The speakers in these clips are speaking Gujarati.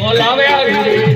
બોલાવે આવી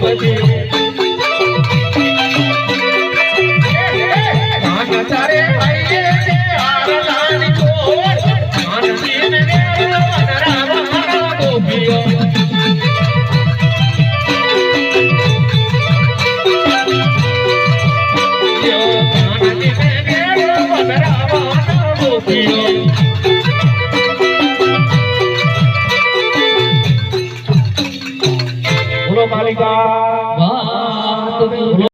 બોલો ¡Vamos! ¡Vamos!